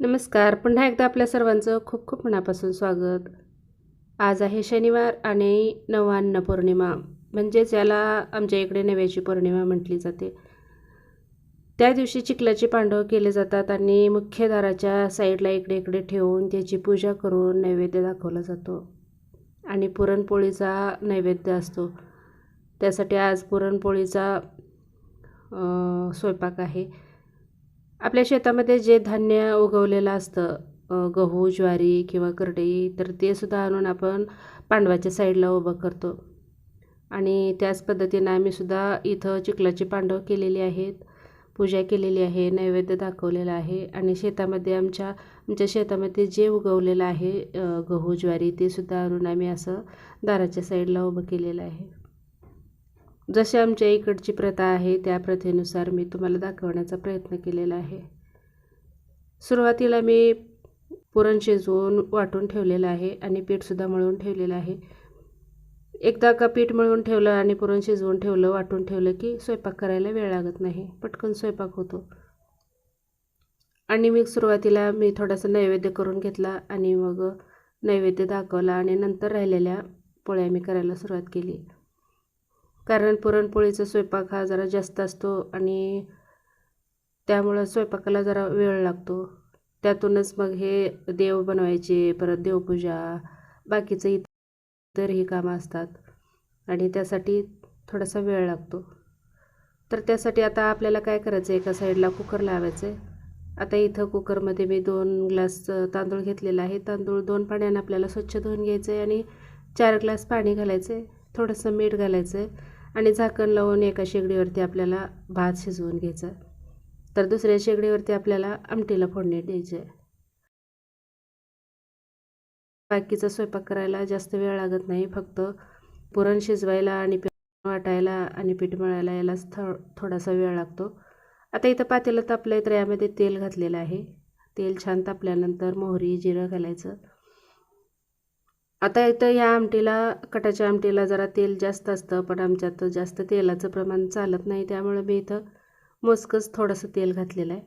नमस्कार. पुन्हा एकदा आपल्या सर्वांचं खूप खूप मनापासून स्वागत. आज आहे शनिवार आणि नवान्न पौर्णिमा म्हणजेच याला आमच्या इकडे नव्याची पौर्णिमा म्हटली जाते. त्या दिवशी चिखलाचे पांडव केले जातात आणि मुख्य दाराच्या साईडला इकडे इकडे ठेवून त्याची पूजा करून नैवेद्य दाखवला जातो आणि पुरणपोळीचा नैवेद्य असतो. त्यासाठी आज पुरणपोळीचा स्वयंपाक आहे. आपल्या शेतामध्ये जे धान्य उगवलेलं असतं गहू ज्वारी किंवा करडई तर ते सुद्धा आणून आपण पांडवाच्या साईडला उभं करतो. आणि त्याच पद्धतीनं आम्ही सुद्धा इथं चिखलाची पांडव केलेली आहेत पूजा केलेली आहे नैवेद्य दाखवलेला आहे. आणि शेतामध्ये आमच्या आमच्या शेतामध्ये जे उगवलेलं आहे गहू ज्वारी ते सुद्धा आणून आम्ही असं दाराच्या साईडला उभं केलेलं आहे. जशी आमच्या इकडची प्रथा आहे त्या प्रथेनुसार मी तुम्हाला दाखवण्याचा प्रयत्न केलेला आहे. सुरुवातीला मी पुरण शिजवून वाटून ठेवलेलं आहे आणि पीठसुद्धा मळून ठेवलेलं आहे. एकदा का पीठ मळून ठेवलं आणि पुरण शिजवून ठेवलं वाटून ठेवलं की स्वयंपाक करायला वेळ लागत नाही. पटकन स्वयंपाक होतो. आणि मी सुरुवातीला मी थोडासा नैवेद्य करून घेतला आणि मग नैवेद्य दाखवला आणि नंतर राहिलेल्या पोळ्या मी करायला सुरुवात केली. कारण पुरणपोळीचा स्वयंपाक हा जरा जास्त असतो आणि त्यामुळं स्वयंपाकाला जरा वेळ लागतो. त्यातूनच मग हे देव बनवायचे परत देवपूजा बाकीचं इतरही कामं असतात. आणि त्यासाठी थोडासा वेळ लागतो. तर त्यासाठी आता आपल्याला काय करायचं? आहे एका साईडला कुकर लावायचं आहे आता इथं कुकरमध्ये मी दोन ग्लास तांदूळ घेतलेला आहे. तांदूळ दोन पाण्यानं आपल्याला स्वच्छ धुवून घ्यायचं आहे आणि चार ग्लास पाणी घालायचं आहे थोडंसं मीठ घालायचं आहे आणि झाकण लावून एका शेगडीवरती आपल्याला भात शिजवून घ्यायचा. तर दुसऱ्या शेगडीवरती आपल्याला आमटीला फोडणी द्यायची आहे. बाकीचा स्वयंपाक करायला जास्त वेळ लागत नाही फक्त पुरण शिजवायला आणि वाटायला आणि पीठ मळायला यालाच थो थोडासा वेळ लागतो. आता इथं पातेलं तापलं आहे तर यामध्ये तेल घातलेलं आहे. तेल छान तापल्यानंतर मोहरी जिरं घालायचं. आता इथं या आमटीला कटाच्या आमटीला जरा तेल जास्त असतं पण आमच्यात जास्त तेलाचं प्रमाण चालत नाही. त्यामुळे मी इथं मोजकंच थोडंसं तेल घातलेलं आहे.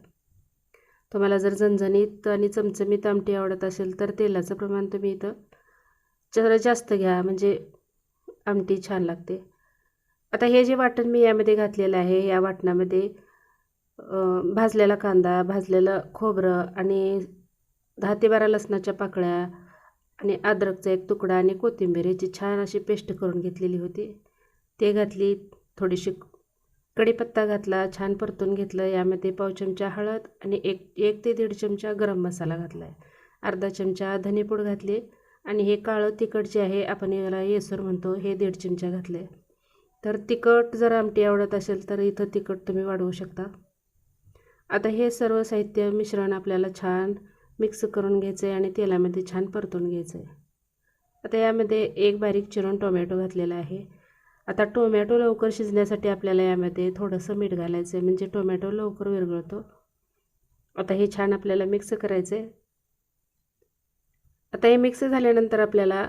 तुम्हाला जर झणझणीत आणि चमचमीत आमटी आवडत असेल तर तेलाचं प्रमाण तुम्ही इथं जरा जास्त घ्या. म्हणजे आमटी छान लागते. आता हे जे वाटण मी यामध्ये घातलेलं आहे या वाटणामध्ये भाजलेला कांदा भाजलेलं खोबरं आणि दहा ते बारा लसणाच्या पाकळ्या आणि अद्रकचा एक तुकडा आणि कोथिंबीर याची छान अशी पेस्ट करून घेतलेली होती. ते घातली थोडीशी कढीपत्ता घातला छान परतून घेतलं. यामध्ये पाव चमचा हळद आणि एक एक ते दीड चमचा गरम मसाला घातला. आहे अर्धा चमचा धनेपूड घातली आणि हे काळं तिखट जे आहे आपण याला येसूर म्हणतो हे दीड चमचा घातलं. आहे तर तिखट जर आमटी आवडत असेल तर इथं तिखट तुम्ही वाढवू शकता. आता हे सर्व साहित्य मिश्रण आपल्याला छान मिक्स करून घ्यायचं आहे आणि तेलामध्ये छान परतून घ्यायचं. आहे आता यामध्ये एक बारीक चिरून टोमॅटो घातलेला आहे. आता टोमॅटो लवकर शिजण्यासाठी आपल्याला यामध्ये थोडंसं मीठ घालायचं आहे म्हणजे टोमॅटो लवकर विरघळतो. आता हे छान आपल्याला मिक्स करायचं आहे आता हे मिक्स झाल्यानंतर आपल्याला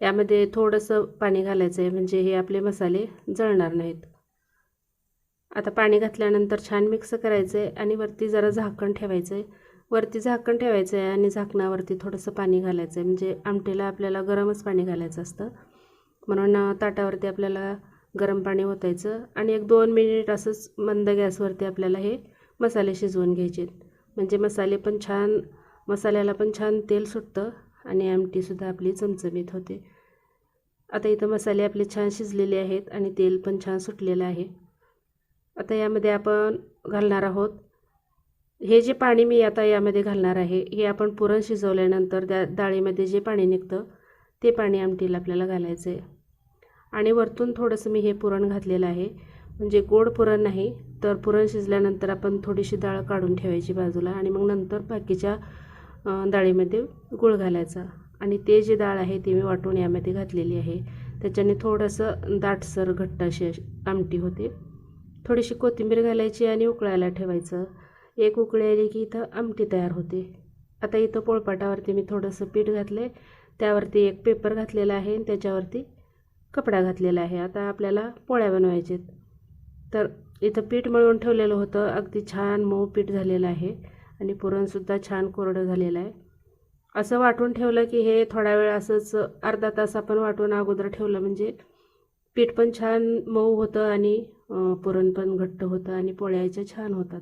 यामध्ये थोडंसं पाणी घालायचं आहे म्हणजे हे आपले मसाले जळणार नाहीत. आता पाणी घातल्यानंतर छान मिक्स करायचं आहे आणि वरती जरा झाकण ठेवायचं आहे वरती झाकण ठेवायचं आहे आणि झाकणावरती थोडंसं पाणी घालायचं आहे म्हणजे आमटीला आपल्याला गरमच पाणी घालायचं असतं. म्हणून ताटावरती आपल्याला गरम पाणी ओतायचं आणि एक दोन मिनिट असंच मंद गॅसवरती आपल्याला हे मसाले शिजवून घ्यायचे म्हणजे मसाले पण छान मसाल्याला पण छान तेल सुटतं आणि आमटीसुद्धा आपली चमचमीत होते. आता इथं मसाले आपले छान शिजलेले आहेत आणि तेल पण छान सुटलेलं आहे. आता यामध्ये आपण घालणार आहोत हे जे पाणी मी आता यामध्ये घालणार आहे हे आपण पुरण शिजवल्यानंतर त्या डाळीमध्ये जे पाणी निघतं ते पाणी आमटीला आपल्याला घालायचं आहे आणि वरतून थोडंसं मी हे पुरण घातलेलं आहे. म्हणजे गोड पुरण नाही तर पुरण शिजल्यानंतर आपण थोडीशी डाळ काढून ठेवायची बाजूला आणि मग नंतर बाकीच्या डाळीमध्ये गूळ घालायचा. आणि ते जे डाळ आहे ती मी वाटून यामध्ये घातलेली आहे. त्याच्याने थोडंसं दाटसर घट्ट अशी आमटी होते. थोडीशी कोथिंबीर घालायची आणि उकळायला ठेवायचं. एक उकळी आली की इथं आमटी तयार होते. आता इथं पोळपाटावरती मी थोडंसं पीठ घातलं आहे त्यावरती एक पेपर घातलेला आहे आणि त्याच्यावरती कपडा घातलेला आहे. आता आपल्याला पोळ्या बनवायचे तर इथं पीठ मळून ठेवलेलं होतं. अगदी छान मऊ पीठ झालेलं आहे आणि पुरणसुद्धा छान कोरडं झालेलं आहे. असं वाटून ठेवलं की हे थोडा वेळ असंच अर्धा तास आपण वाटून अगोदर ठेवलं म्हणजे पीठ पण छान मऊ होतं आणि पुरण पण घट्ट होतं आणि पोळ्याच्या छान होतात.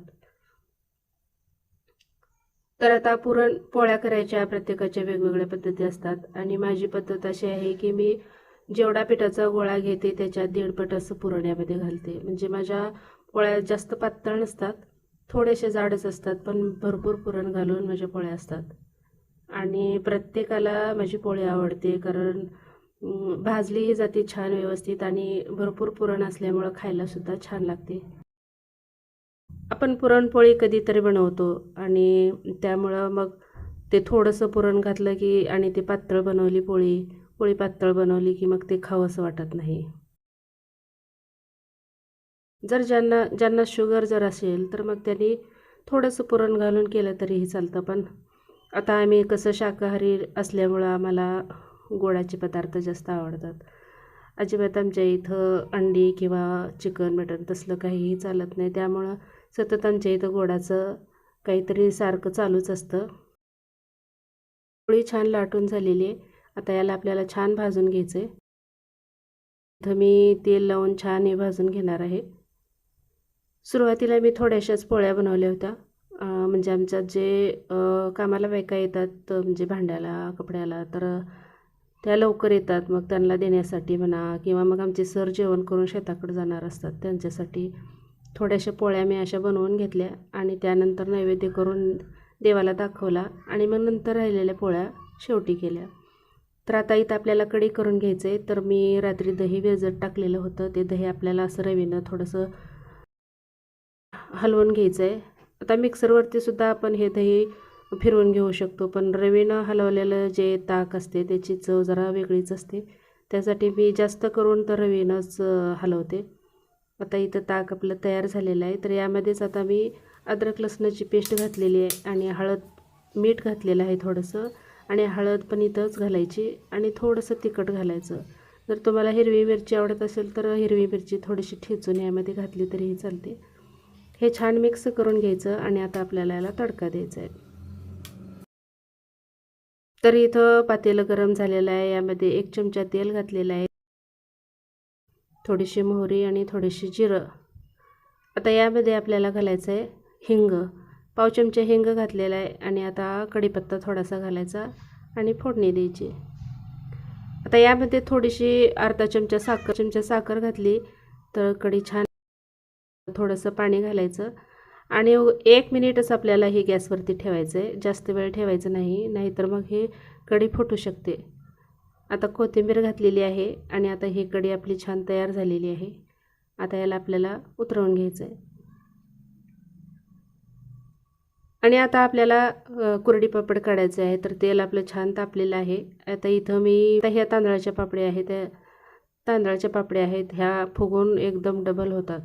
तर आता पुरण पोळ्या करायच्या प्रत्येकाच्या वेगवेगळ्या पद्धती असतात. आणि माझी पद्धत अशी आहे की मी जेवढा पिठाचा गोळा घेते त्याच्यात दीडपट असं पुरण यामध्ये घालते. म्हणजे माझ्या पोळ्या जास्त पातळ नसतात थोडेसे जाडच असतात पण भरपूर पुरण घालून माझ्या पोळ्या असतात. आणि प्रत्येकाला माझी पोळी आवडते कारण भाजलीही जाते छान व्यवस्थित आणि भरपूर पुरण असल्यामुळं खायलासुद्धा छान लागते. आपण पुरणपोळी कधीतरी बनवतो आणि त्यामुळं मग ते थोडंसं पुरण घातलं की आणि ते पातळ बनवली पोळी पोळी पातळ बनवली की मग ते खावंसं वाटत नाही. जर ज्यांना ज्यांना शुगर जर असेल तर मग त्यांनी थोडंसं पुरण घालून केलं तरीही चालतं. पण आता आम्ही कसं शाकाहारी असल्यामुळं आम्हाला गोडाचे पदार्थ जास्त आवडतात. अजिबात आमच्या इथं अंडी किंवा चिकन मटण तसलं काहीही चालत नाही. त्यामुळं सतत आमच्या इथं गोडाचं काहीतरी सारखं चालूच असतं. पोळी छान लाटून झालेली आहे. आता याला आपल्याला छान भाजून घ्यायचं आहे इथं मी तेल लावून छान हे भाजून घेणार आहे. सुरुवातीला मी थोड्याशाच पोळ्या बनवल्या होत्या. म्हणजे आमच्यात जे कामाला बायका येतात म्हणजे भांड्याला कपड्याला तर त्या लवकर येतात. मग त्यांना देण्यासाठी म्हणा किंवा मग आमचे सर जेवण करून शेताकडे जाणार असतात त्यांच्यासाठी. थोड्याशा पोळ्या मी अशा बनवून घेतल्या आणि त्यानंतर नैवेद्य करून देवाला दाखवला आणि मग नंतर राहिलेल्या पोळ्या शेवटी केल्या. तर आता इथं आपल्याला कढी करून घ्यायचं आहे तर मी रात्री दही वेजत टाकलेलं होतं. ते दही आपल्याला असं रवीनं थोडंसं हलवून घ्यायचं आहे आता मिक्सरवरती सुद्धा आपण हे दही फिरवून घेऊ शकतो पण रवीनं हलवलेलं जे ताक असते त्याची चव जरा वेगळीच असते. त्यासाठी मी जास्त करून तर रवीनंच हलवते. आता इथं ताक आपलं तयार झालेलं आहे. तर यामध्येच आता मी अद्रक लसणाची पेस्ट घातलेली आहे आणि हळद मीठ घातलेलं आहे थोडंसं. आणि हळद पण इथंच घालायची आणि थोडंसं तिखट घालायचं. जर तुम्हाला हिरवी मिरची आवडत असेल तर हिरवी मिरची थोडीशी ठेचून यामध्ये घातली तरीही चालते. हे छान मिक्स करून घ्यायचं आणि आता आपल्याला याला तडका द्यायचा आहे. तर इथं पातेलं गरम झालेलं आहे. यामध्ये एक चमचा तेल घातलेलं आहे. थोडीशी मोहरी आणि थोडीशी जिरं. आता यामध्ये आपल्याला घालायचं आहे हिंग. पाव चमचे हिंग घातलेला आहे आणि आता कढीपत्ता थोडासा घालायचा आणि फोडणी द्यायची. आता यामध्ये थोडीशी अर्धा चमचा साखर चमचा साखर घातली तर कढी छान थोडंसं पाणी घालायचं. आणि एक मिनिटच आपल्याला हे गॅसवरती ठेवायचं आहे जास्त वेळ ठेवायचं नाही नाहीतर मग हे कढी फुटू शकते. आता कोथिंबीर घातलेली आहे आणि आता ही कढी आपली छान तयार झालेली आहे. आता याला आपल्याला उतरवून घ्यायचं आहे. आणि आता आपल्याला कुरडी पापड काढायचं आहे तर तेल आपलं छान तापलेलं आहे. आता इथं मी आता ह्या तांदळाच्या पापड्या आहेत त्या तांदळाच्या पापड्या आहेत ह्या फुगून एकदम डबल होतात.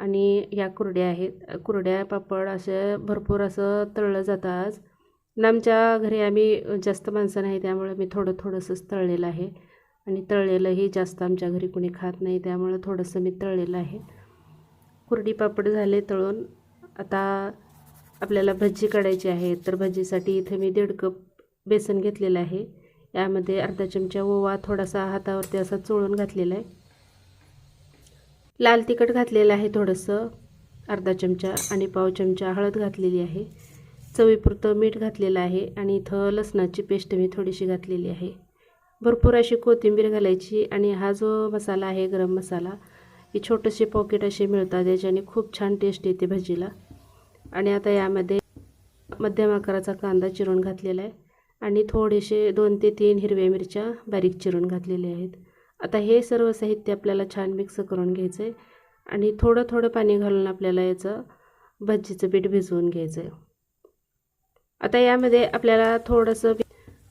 आणि ह्या कुरड्या आहेत. कुरड्या पापड असे भरपूर असं तळलं जातं आज पण आमच्या घरी आम्ही जास्त माणसं नाही त्यामुळे मी थोडं थोडंसंच तळलेलं आहे. आणि तळलेलंही जास्त आमच्या घरी कोणी खात नाही त्यामुळं थोडंसं मी तळलेलं आहे. कुरडी पापड झाले तळून आता आपल्याला भजी काढायची आहे तर भजीसाठी इथे मी दीड कप बेसन घेतलेलं आहे. यामध्ये अर्धा चमचा ओवा थोडासा हातावरती असा चोळून घातलेला आहे. लाल तिखट घातलेलं आहे थोडंसं अर्धा चमचा आणि पाव चमचा हळद घातलेली आहे. चवीपुरतं मीठ घातलेलं आहे आणि इथं लसणाची पेस्ट मी थोडीशी घातलेली आहे. भरपूर अशी कोथिंबीर घालायची आणि हा जो मसाला आहे गरम मसाला ही छोटेसे पॉकेट असे मिळतात याच्याने खूप छान टेस्ट येते भजीला. आणि आता यामध्ये मध्यम आकाराचा कांदा चिरून घातलेला आहे आणि थोडेसे दोन ते तीन हिरव्या मिरच्या बारीक चिरून घातलेल्या आहेत. आता हे सर्व साहित्य आपल्याला छान मिक्स करून घ्यायचं आहे आणि थोडं थोडं पाणी घालून आपल्याला याचं भजीचं पीठ भिजवून घ्यायचं आहे आता यामध्ये आपल्याला थोडंसं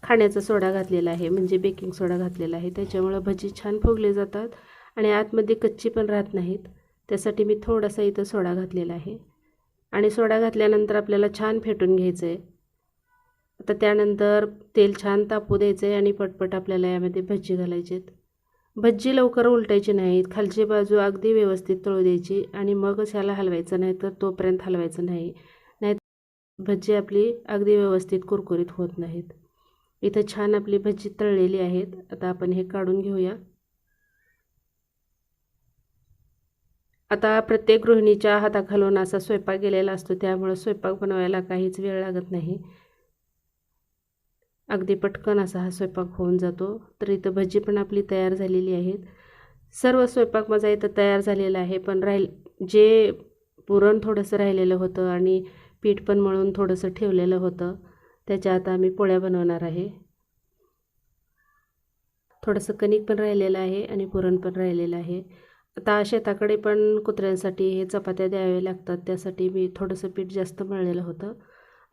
खाण्याचा सोडा घातलेला आहे म्हणजे बेकिंग सोडा घातलेला आहे. त्याच्यामुळं भजी छान फुगले जातात आणि आतमध्ये कच्ची पण राहत नाहीत. त्यासाठी मी थोडासा इथं सोडा घातलेला आहे. आणि सोडा घातल्यानंतर आपल्याला छान फेटून घ्यायचं आहे आता त्यानंतर तेल छान तापू द्यायचं आहे आणि पटपट आपल्याला यामध्ये भजी घालायची आहेत भज्जी लवकर उलटायची नाहीत. खालची बाजू अगदी व्यवस्थित तळू द्यायची आणि मगच ह्याला हलवायचं नाही तर तोपर्यंत हलवायचं नाही. भजी आपली अगदी व्यवस्थित कुरकुरीत होत नाहीत. इथं छान आपली भजी तळलेली आहेत. आता आपण हे काढून घेऊया. आता प्रत्येक गृहिणीच्या हाताखालून असा स्वयंपाक गेलेला असतो. त्यामुळं स्वयंपाक बनवायला काहीच वेळ लागत नाही. अगदी पटकन असा हा स्वयंपाक होऊन जातो. तर इथं भजी पण आपली तयार झालेली आहेत. सर्व स्वयंपाक माझा इथं तयार झालेला आहे. पण राहील जे पुरण थोडंसं राहिलेलं होतं आणि पीठ पण मळून थोडंसं ठेवलेलं होतं. त्याच्या आता आम्ही पोळ्या बनवणार आहे. थोडंसं कणिक पण राहिलेलं आहे आणि पुरण पण राहिलेलं आहे. आता शेताकडे पण कुत्र्यांसाठी हे चपात्या द्यावे लागतात. त्यासाठी मी थोडंसं पीठ जास्त मळलेलं होतं.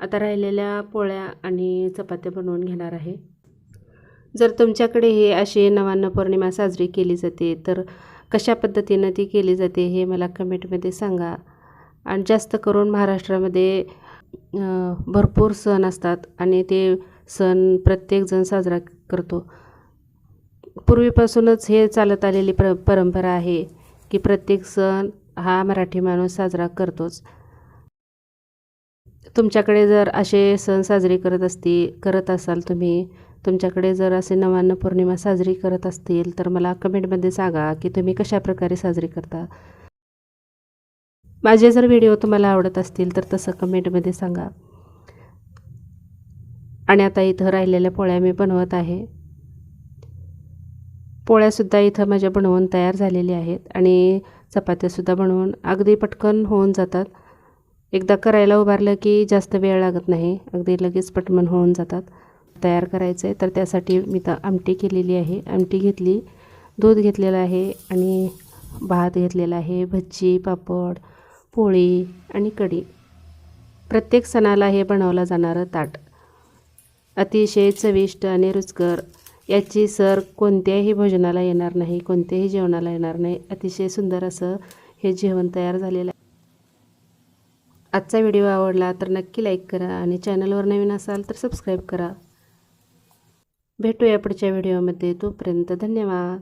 आता राहिलेल्या पोळ्या आणि चपात्या बनवून घेणार आहे. जर तुमच्याकडे हे अशी नवान्न पौर्णिमा साजरी केली जाते तर कशा पद्धतीनं ती केली जाते हे मला कमेंटमध्ये सांगा. आणि जास्त करून महाराष्ट्रामध्ये भरपूर सण असतात आणि ते सण प्रत्येकजण साजरा करतो. पूर्वीपासूनच हे चालत आलेली प्र परंपरा आहे की प्रत्येक सण हा मराठी माणूस साजरा करतोच. तुमच्याकडे जर असे सण साजरे करत असती करत असाल तुम्ही तुमच्याकडे जर असे नवान्न पौर्णिमा साजरी करत असतील तर मला कमेंटमध्ये सांगा की तुम्ही कशा प्रकारे साजरी करता. माझे जर व्हिडिओ तुम्हाला आवडत असतील तर तसं कमेंटमध्ये सांगा. आणि आता इथं राहिलेल्या पोळ्या मी बनवत आहे. पोळ्यासुद्धा इथं माझ्या बनवून तयार झालेल्या आहेत आणि चपात्यासुद्धा बनवून अगदी पटकन होऊन जातात. एकदा करायला उभारलं की जास्त वेळ लागत नाही अगदी लगेच पटमन होऊन जातात. तयार करायचं आहे तर त्यासाठी मी तर आमटी केलेली आहे. आमटी घेतली दूध घेतलेलं आहे आणि भात घेतलेला आहे भज्जी पापड पोळी आणि कढी. प्रत्येक सणाला हे बनवलं जाणारं ताट. अतिशय चविष्ट आणि रुचकर. याची सर कोणत्याही भोजनाला येणार नाही कोणत्याही जेवणाला येणार नाही. अतिशय सुंदर असं हे जेवण तयार झालेलं आहे. आजचा व्हिडिओ आवडला तर नक्की लाईक करा आणि चॅनलवर नवीन असाल तर सबस्क्राईब करा. भेटूया पुढच्या व्हिडिओमध्ये. तोपर्यंत धन्यवाद.